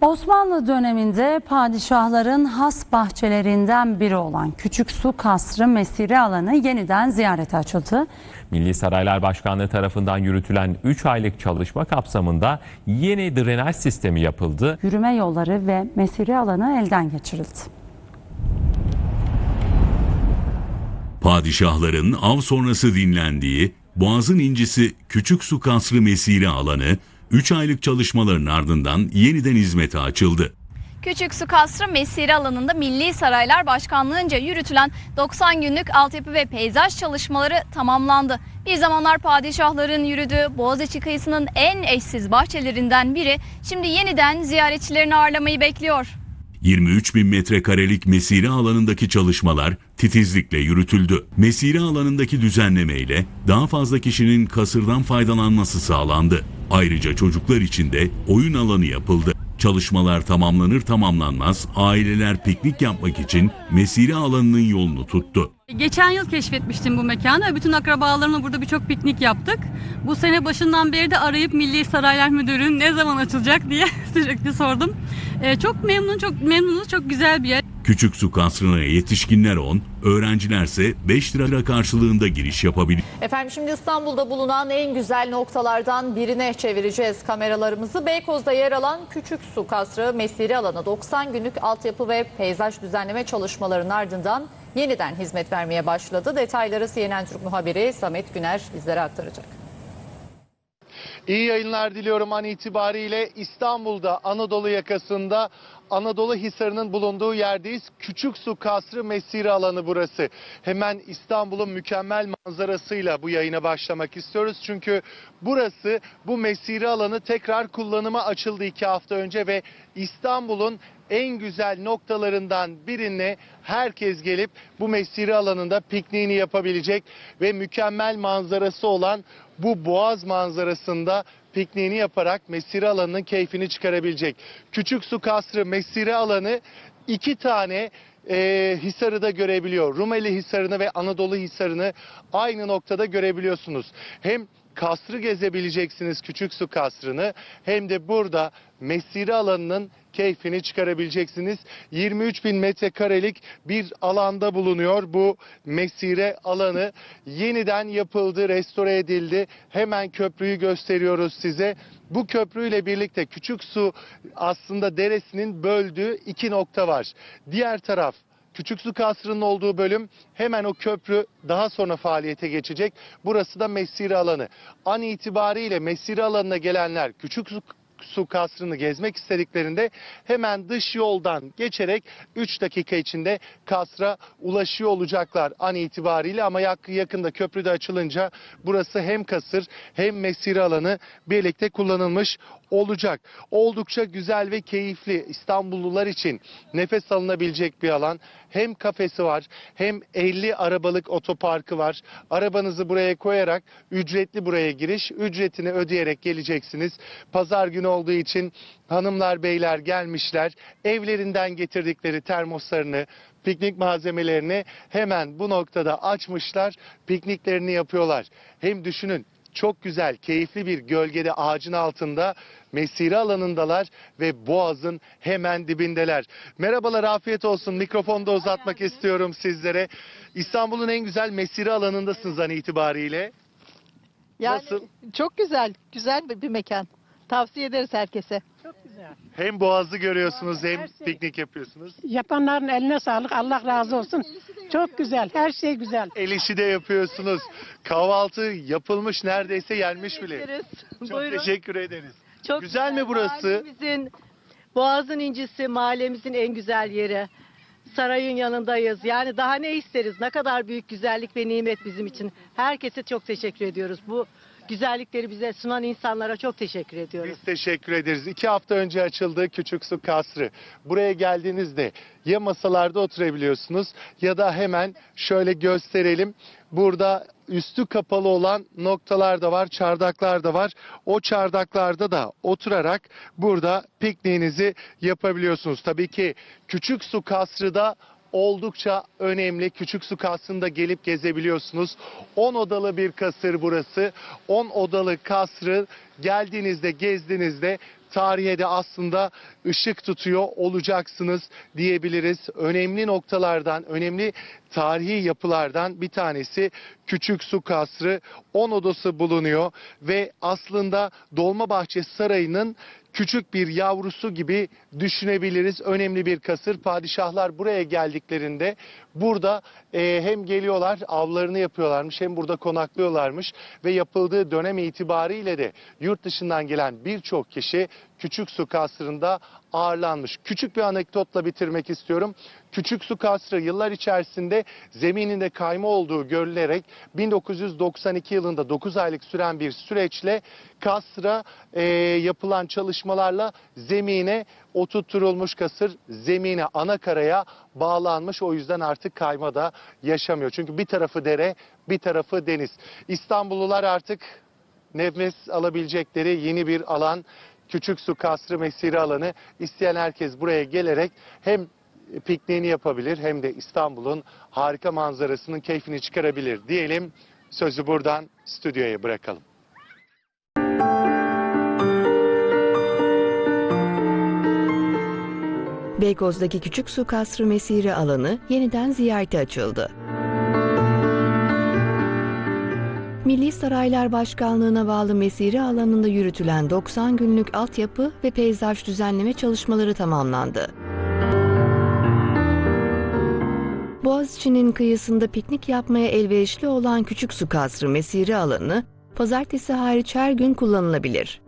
Osmanlı döneminde padişahların has bahçelerinden biri olan Küçük Su Kasrı Mesire alanı yeniden ziyarete açıldı. Milli Saraylar Başkanlığı tarafından yürütülen 3 aylık çalışma kapsamında yeni drenaj sistemi yapıldı. Yürüme yolları ve mesire alanı elden geçirildi. Padişahların av sonrası dinlendiği Boğaz'ın incisi Küçük Su Kasrı Mesire alanı 3 aylık çalışmaların ardından yeniden hizmete açıldı. Küçük Su Kasrı Mesire alanında Milli Saraylar Başkanlığı'nca yürütülen 90 günlük altyapı ve peyzaj çalışmaları tamamlandı. Bir zamanlar padişahların yürüdüğü Boğaziçi kıyısının en eşsiz bahçelerinden biri şimdi yeniden ziyaretçilerini ağırlamayı bekliyor. 23 bin metrekarelik mesire alanındaki çalışmalar titizlikle yürütüldü. Mesire alanındaki düzenlemeyle daha fazla kişinin kasırdan faydalanması sağlandı. Ayrıca çocuklar için de oyun alanı yapıldı. Çalışmalar tamamlanır tamamlanmaz aileler piknik yapmak için mesire alanının yolunu tuttu. Geçen yıl keşfetmiştim bu mekanı ve bütün akrabalarımla burada birçok piknik yaptık. Bu sene başından beri de arayıp Milli Saraylar Müdürü ne zaman açılacak diye sürekli sordum. Ee, çok memnun, çok memnunuz, çok güzel bir yer. Küçük su kasrına yetişkinler 10, öğrencilerse 5 lira karşılığında giriş yapabilir. Efendim şimdi İstanbul'da bulunan en güzel noktalardan birine çevireceğiz kameralarımızı. Beykoz'da yer alan Küçük Su Kasrı Mesire alanı 90 günlük altyapı ve peyzaj düzenleme çalışmalarının ardından yeniden hizmet vermeye başladı. Detayları CNN Türk muhabiri Samet Güner bizlere aktaracak. İyi yayınlar diliyorum an itibariyle İstanbul'da Anadolu yakasında Anadolu Hisarı'nın bulunduğu yerdeyiz. Küçük Su Kasrı Mesire alanı burası. Hemen İstanbul'un mükemmel manzarasıyla bu yayına başlamak istiyoruz. Çünkü burası bu mesire alanı tekrar kullanıma açıldı iki hafta önce ve İstanbul'un en güzel noktalarından birine herkes gelip bu mesire alanında pikniğini yapabilecek ve mükemmel manzarası olan bu boğaz manzarasında pikniğini yaparak mesire alanının keyfini çıkarabilecek. Küçük Su Kasrı mesire alanı iki tane e, Hisar'ı da görebiliyor. Rumeli Hisarı'nı ve Anadolu Hisarı'nı aynı noktada görebiliyorsunuz. Hem kasrı gezebileceksiniz küçük su kasrını hem de burada mesire alanının keyfini çıkarabileceksiniz. 23 bin metrekarelik bir alanda bulunuyor bu mesire alanı. Yeniden yapıldı, restore edildi. Hemen köprüyü gösteriyoruz size. Bu köprüyle birlikte küçük su aslında deresinin böldüğü iki nokta var. Diğer taraf Küçük Su Kasrı'nın olduğu bölüm hemen o köprü daha sonra faaliyete geçecek. Burası da mesire alanı. An itibariyle mesire alanına gelenler Küçük Su su kasrını gezmek istediklerinde hemen dış yoldan geçerek 3 dakika içinde kasra ulaşıyor olacaklar an itibariyle ama yak- yakında köprüde açılınca burası hem kasır hem mesire alanı birlikte kullanılmış olacak. Oldukça güzel ve keyifli İstanbullular için nefes alınabilecek bir alan. Hem kafesi var hem 50 arabalık otoparkı var. Arabanızı buraya koyarak ücretli buraya giriş ücretini ödeyerek geleceksiniz. Pazar günü olduğu için hanımlar beyler gelmişler. Evlerinden getirdikleri termoslarını piknik malzemelerini hemen bu noktada açmışlar. Pikniklerini yapıyorlar. Hem düşünün çok güzel, keyifli bir gölgede ağacın altında mesire alanındalar ve boğazın hemen dibindeler. Merhabalar, afiyet olsun. Mikrofonu da uzatmak istiyorum sizlere. İstanbul'un en güzel mesire alanındasınız an itibariyle. Yani Nasıl? çok güzel, güzel bir mekan. Tavsiye ederiz herkese. Hem boğazı görüyorsunuz hem piknik yapıyorsunuz. Yapanların eline sağlık. Allah razı olsun. Çok güzel. Her şey güzel. El işi de yapıyorsunuz. Kahvaltı yapılmış neredeyse yenmiş bile. Ederiz. Çok Buyurun. teşekkür ederiz. Çok Güzel mi burası? Mahallemizin, Boğaz'ın incisi, mahallemizin en güzel yeri. Sarayın yanındayız. Yani daha ne isteriz? Ne kadar büyük güzellik ve nimet bizim için. Herkese çok teşekkür ediyoruz. Bu güzellikleri bize sunan insanlara çok teşekkür ediyoruz. Biz teşekkür ederiz. İki hafta önce açıldı Küçük Su Kasrı. Buraya geldiğinizde ya masalarda oturabiliyorsunuz ya da hemen şöyle gösterelim. Burada üstü kapalı olan noktalar da var, çardaklar da var. O çardaklarda da oturarak burada pikniğinizi yapabiliyorsunuz. Tabii ki Küçük Su Kasrı da oldukça önemli. Küçük su kasrında gelip gezebiliyorsunuz. 10 odalı bir kasır burası. 10 odalı kasrı geldiğinizde gezdiğinizde tarihe de aslında ışık tutuyor olacaksınız diyebiliriz. Önemli noktalardan, önemli tarihi yapılardan bir tanesi Küçük Su Kasrı. 10 odası bulunuyor ve aslında Dolmabahçe Sarayı'nın küçük bir yavrusu gibi düşünebiliriz. Önemli bir kasır. Padişahlar buraya geldiklerinde burada e, hem geliyorlar avlarını yapıyorlarmış hem burada konaklıyorlarmış ve yapıldığı dönem itibariyle de yurt dışından gelen birçok kişi Küçük Su Kasrı'nda ağırlanmış. Küçük bir anekdotla bitirmek istiyorum. Küçük Su Kasrı yıllar içerisinde zemininde kayma olduğu görülerek 1992 yılında 9 aylık süren bir süreçle kasra e, yapılan çalışmalarla zemine oturtulmuş kasır zemine ana karaya bağlanmış. O yüzden artık kayma da yaşamıyor. Çünkü bir tarafı dere bir tarafı deniz. İstanbullular artık nefes alabilecekleri yeni bir alan. Küçük Su Kasrı Mesire alanı. İsteyen herkes buraya gelerek hem pikniğini yapabilir hem de İstanbul'un harika manzarasının keyfini çıkarabilir diyelim. Sözü buradan stüdyoya bırakalım. Beykoz'daki Küçük Su Kasrı Mesire alanı yeniden ziyarete açıldı. Milli Saraylar Başkanlığı'na bağlı mesire alanında yürütülen 90 günlük altyapı ve peyzaj düzenleme çalışmaları tamamlandı. Boğaziçi'nin kıyısında piknik yapmaya elverişli olan Küçük Su Kasrı mesire alanı, pazartesi hariç her gün kullanılabilir.